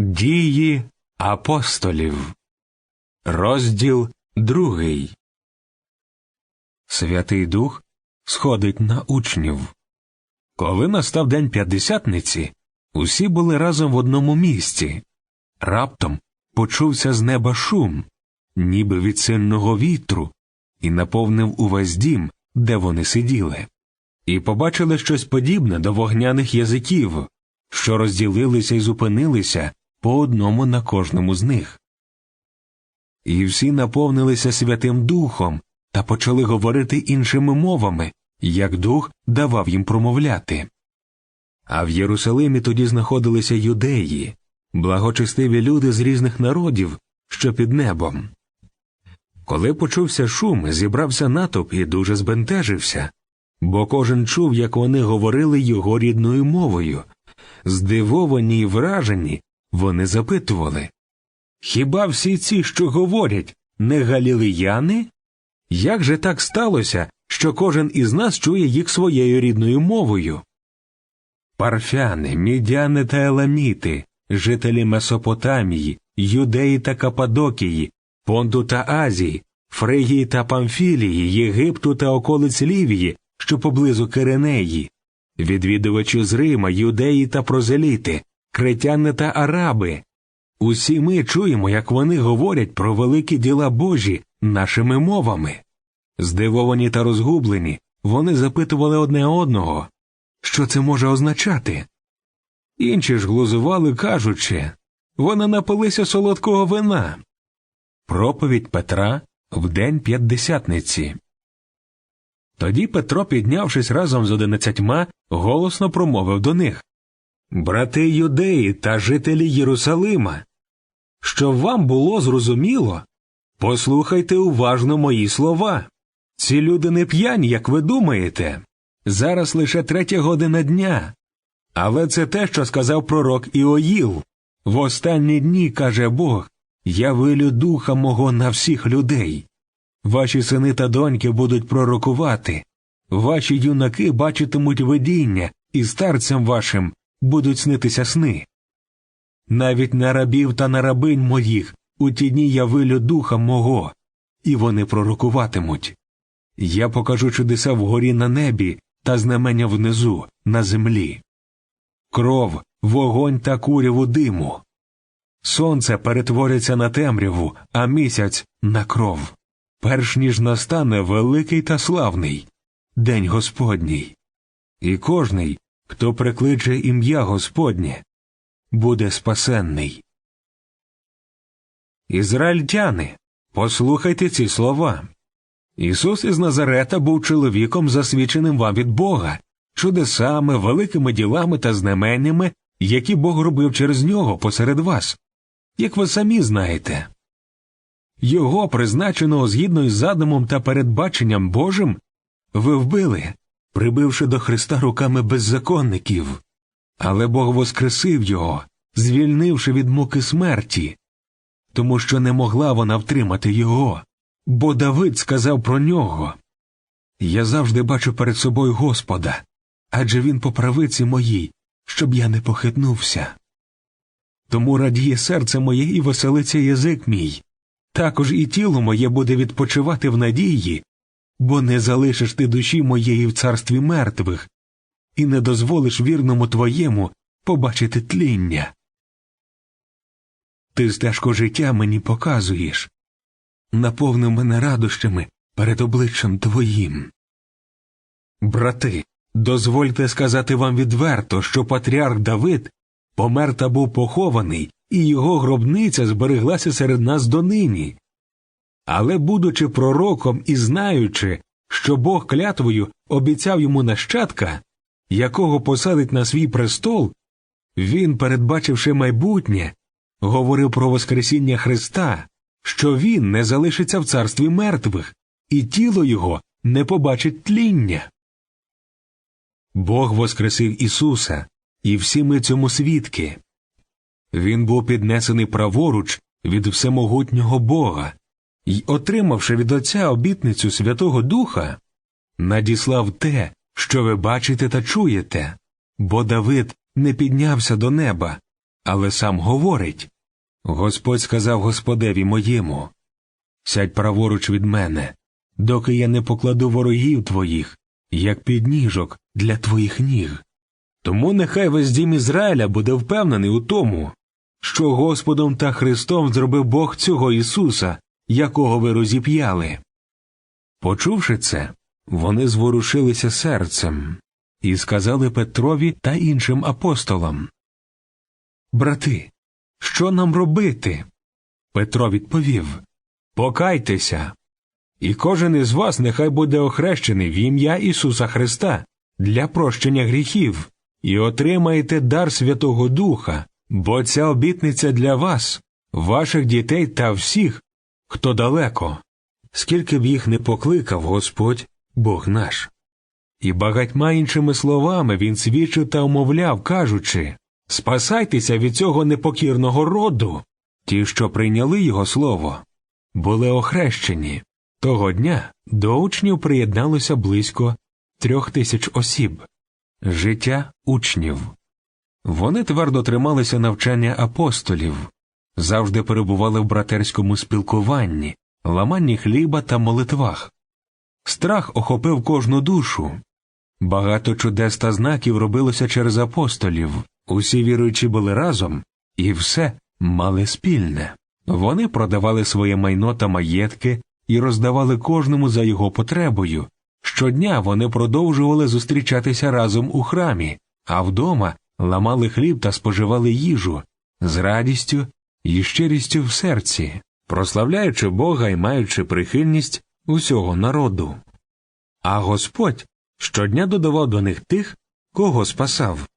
Дії апостолів. Розділ другий. Святий Дух сходить на учнів. Коли настав день п'ятдесятниці, усі були разом в одному місці. Раптом почувся з неба шум, ніби від сильного вітру, і наповнив увесь дім, де вони сиділи, і побачили щось подібне до вогняних язиків, що розділилися і зупинилися по одному на кожному з них. І всі наповнилися Святим Духом та почали говорити іншими мовами, як дух давав їм промовляти. А в Єрусалимі тоді знаходилися юдеї, благочестиві люди з різних народів, що під небом. Коли почувся шум, зібрався натовп і дуже збентежився, бо кожен чув, як вони говорили його рідною мовою. Здивовані й вражені, вони запитували Хіба всі ці, що говорять, не галілеяни? Як же так сталося, що кожен із нас чує їх своєю рідною мовою? Парфяни, мідяни та еламіти, жителі Месопотамії, Юдеї та Кападокії, Понту та Азії, Фригії та Памфілії, Єгипту та околиць Лівії, що поблизу Киренеї, відвідувачі з Рима, юдеї та прозеліти, кретяни та араби. Усі ми чуємо, як вони говорять про великі діла Божі нашими мовами. Здивовані та розгублені, вони запитували одне одного, що це може означати. Інші ж глузували, кажучи вони напилися солодкого вина. Проповідь Петра в день п'ятдесятниці. Тоді Петро, піднявшись разом з одинадцятьма, голосно промовив до них Брати юдеї та жителі Єрусалима, щоб вам було зрозуміло, послухайте уважно мої слова. Ці люди не п'яні, як ви думаєте. Зараз лише третя година дня. Але це те, що сказав пророк Іоїл. В останні дні, каже Бог, я вилю духа мого на всіх людей. Ваші сини та доньки будуть пророкувати, ваші юнаки бачитимуть видіння, і старцям вашим будуть снитися сни. Навіть на рабів та на рабинь моїх у ті дні я вилю духа мого, і вони пророкуватимуть. Я покажу чудеса вгорі на небі та знамення внизу, на землі. Кров, вогонь та куряву диму. Сонце перетвориться на темряву, а місяць на кров перш ніж настане великий та славний День Господній, і кожний, хто прикличе ім'я Господнє, буде спасенний. Ізраїльтяни, послухайте ці слова. Ісус із Назарета був чоловіком, засвідченим вам від Бога, чудесами, великими ділами та знаменнями, які Бог робив через нього посеред вас, як ви самі знаєте. Його, призначеного згідно із задумом та передбаченням Божим, ви вбили, прибивши до Христа руками беззаконників, але Бог воскресив його, звільнивши від муки смерті, тому що не могла вона втримати його, бо Давид сказав про нього Я завжди бачу перед собою Господа, адже він по правиці моїй, щоб я не похитнувся. Тому радіє серце моє і веселиться язик мій. Також і тіло моє буде відпочивати в надії, бо не залишиш ти душі моєї в царстві мертвих, і не дозволиш вірному твоєму побачити тління. Ти стежку життя мені показуєш, наповнив мене радощами перед обличчям твоїм. Брати, дозвольте сказати вам відверто, що патріарх Давид помер та був похований і його гробниця збереглася серед нас донині. Але, будучи пророком і знаючи, що Бог клятвою обіцяв йому нащадка, якого посадить на свій престол, він, передбачивши майбутнє, говорив про Воскресіння Христа, що він не залишиться в царстві мертвих, і тіло його не побачить тління. Бог воскресив Ісуса, і всі ми цьому свідки. Він був піднесений праворуч від всемогутнього Бога і, отримавши від Отця обітницю Святого Духа, надіслав те, що ви бачите та чуєте, бо Давид не піднявся до неба, але сам говорить Господь сказав Господеві моєму Сядь праворуч від мене, доки я не покладу ворогів твоїх, як підніжок для твоїх ніг. Тому нехай весь дім Ізраїля буде впевнений у тому, що Господом та Христом зробив Бог цього Ісуса, якого ви розіп'яли. Почувши це, вони зворушилися серцем і сказали Петрові та іншим апостолам Брати, що нам робити? Петро відповів Покайтеся, і кожен із вас нехай буде охрещений в ім'я Ісуса Христа для прощення гріхів, і отримаєте дар Святого Духа, бо ця обітниця для вас, ваших дітей та всіх, хто далеко, скільки б їх не покликав Господь, Бог наш. І багатьма іншими словами він свідчив та умовляв, кажучи Спасайтеся від цього непокірного роду. Ті, що прийняли його слово, були охрещені. Того дня до учнів приєдналося близько трьох тисяч осіб. Життя учнів. Вони твердо трималися навчання апостолів, завжди перебували в братерському спілкуванні, ламанні хліба та молитвах. Страх охопив кожну душу. Багато чудес та знаків робилося через апостолів. Усі віруючі були разом, і все мали спільне. Вони продавали своє майно та маєтки і роздавали кожному за його потребою. Щодня вони продовжували зустрічатися разом у храмі, а вдома ламали хліб та споживали їжу з радістю і щирістю в серці, прославляючи Бога і маючи прихильність усього народу. А Господь щодня додавав до них тих, кого спасав.